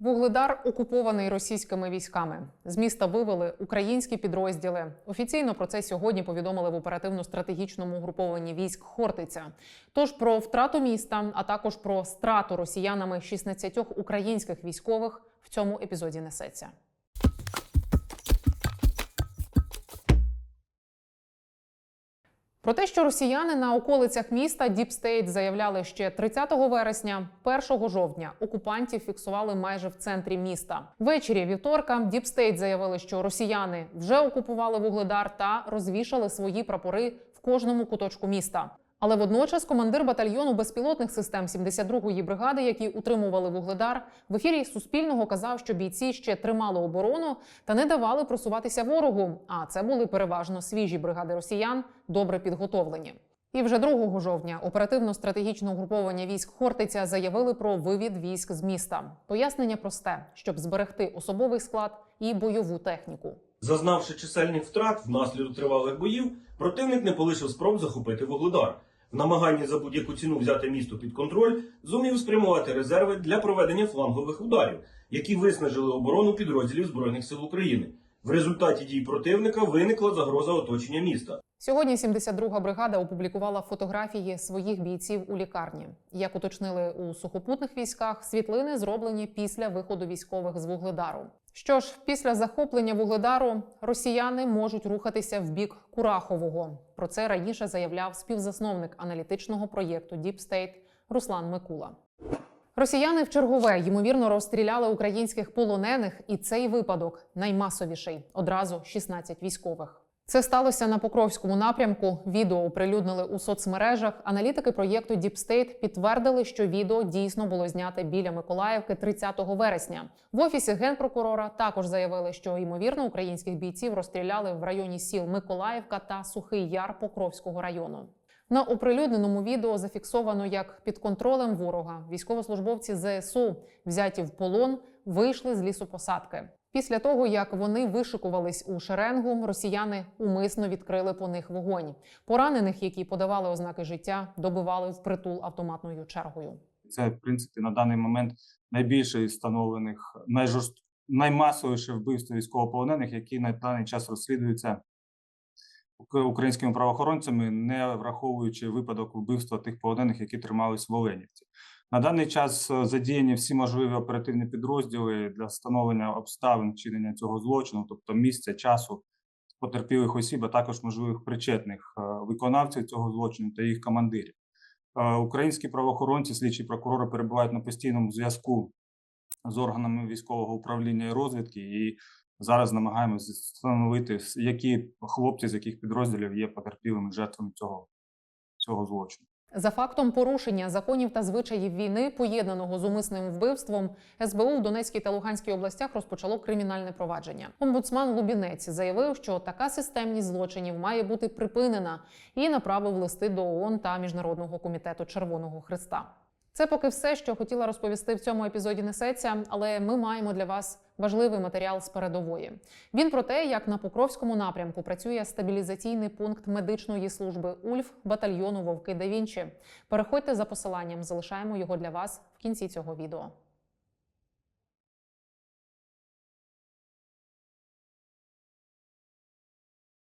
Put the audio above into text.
Вугледар окупований російськими військами. З міста вивели українські підрозділи. Офіційно про це сьогодні повідомили в оперативно-стратегічному угрупованні військ Хортиця. Тож про втрату міста, а також про страту росіянами 16 українських військових в цьому епізоді несеться. Про те, що росіяни на околицях міста Діпстейт заявляли ще 30 вересня, 1 жовтня окупантів фіксували майже в центрі міста. Ввечері вівторка Діпстейт заявили, що росіяни вже окупували вугледар та розвішали свої прапори в кожному куточку міста. Але водночас командир батальйону безпілотних систем 72-ї бригади, які утримували вугледар, в ефірі Суспільного казав, що бійці ще тримали оборону та не давали просуватися ворогу. А це були переважно свіжі бригади росіян, добре підготовлені. І вже 2 жовтня оперативно-стратегічне угруповання військ Хортиця заявили про вивід військ з міста. Пояснення просте, щоб зберегти особовий склад і бойову техніку. Зазнавши чисельних втрат внаслідок тривалих боїв, противник не полишив спроб захопити Вугледар. В намаганні за будь-яку ціну взяти місто під контроль, зумів спрямувати резерви для проведення флангових ударів, які виснажили оборону підрозділів Збройних сил України. В результаті дій противника виникла загроза оточення міста. Сьогодні 72-га бригада опублікувала фотографії своїх бійців у лікарні. Як уточнили у сухопутних військах, світлини зроблені після виходу військових з вугледару. Що ж, після захоплення вугледару росіяни можуть рухатися в бік Курахового. Про це раніше заявляв співзасновник аналітичного проєкту Deep State Руслан Микула. Росіяни в чергове ймовірно розстріляли українських полонених, і цей випадок наймасовіший одразу 16 військових. Це сталося на Покровському напрямку. Відео оприлюднили у соцмережах. Аналітики проєкту State підтвердили, що відео дійсно було зняте біля Миколаївки 30 вересня. В офісі генпрокурора також заявили, що ймовірно українських бійців розстріляли в районі сіл Миколаївка та Сухий Яр Покровського району. На оприлюдненому відео зафіксовано, як під контролем ворога військовослужбовці ЗСУ, взяті в полон, вийшли з лісопосадки. Після того, як вони вишикувались у шеренгу, росіяни умисно відкрили по них вогонь. Поранених, які подавали ознаки життя, добивали впритул автоматною чергою. Це, в принципі, на даний момент найбільше із встановлених найжорст... наймасовіше вбивство військовополонених, які на даний час розслідуються українськими правоохоронцями, не враховуючи випадок вбивства тих полонених, які тримались в Оленівці. На даний час е, задіяні всі можливі оперативні підрозділи для встановлення обставин вчинення цього злочину, тобто місця, часу потерпілих осіб, а також можливих причетних е, виконавців цього злочину та їх командирів. Е, Українські правоохоронці, слідчі прокурори перебувають на постійному зв'язку з органами військового управління і розвідки, і зараз намагаємося встановити, які хлопці з яких підрозділів є потерпілими жертвами цього, цього злочину. За фактом порушення законів та звичаїв війни, поєднаного з умисним вбивством, СБУ в Донецькій та Луганській областях розпочало кримінальне провадження. Омбудсман Лубінець заявив, що така системність злочинів має бути припинена і направив листи до ООН та Міжнародного комітету Червоного Христа. Це поки все, що хотіла розповісти в цьому епізоді несеться, але ми маємо для вас важливий матеріал з передової. Він про те, як на Покровському напрямку працює стабілізаційний пункт медичної служби УЛЬФ батальйону Вовки да Вінчі. Переходьте за посиланням, залишаємо його для вас в кінці цього відео.